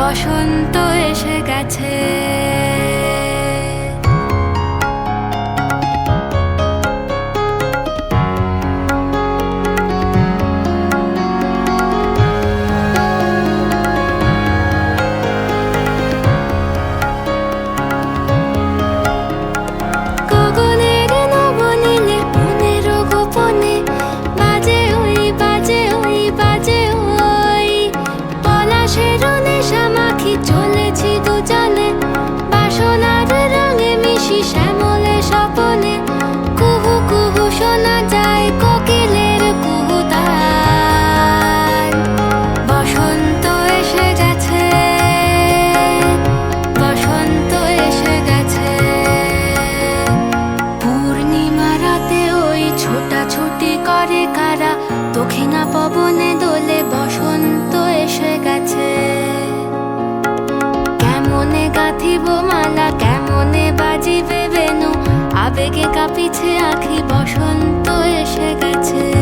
বসন্ত এসে চলেছি দুজনে বাসনার রঙে মিশি শ্যামলে স্বপনে। কুহু কুহু শোনা যায় কোকিলের কুহুতান বসন্ত এসে গেছে, বসন্ত এসে গেছে। পূর্ণিমা ওই ছোটাছুটি করে কারা? দক্ষিণা পবনে গাঁথিব মালা কেমনে বাজিবে বেনু? আবেগে কাপিছে আখি বসন্ত এসে গেছে।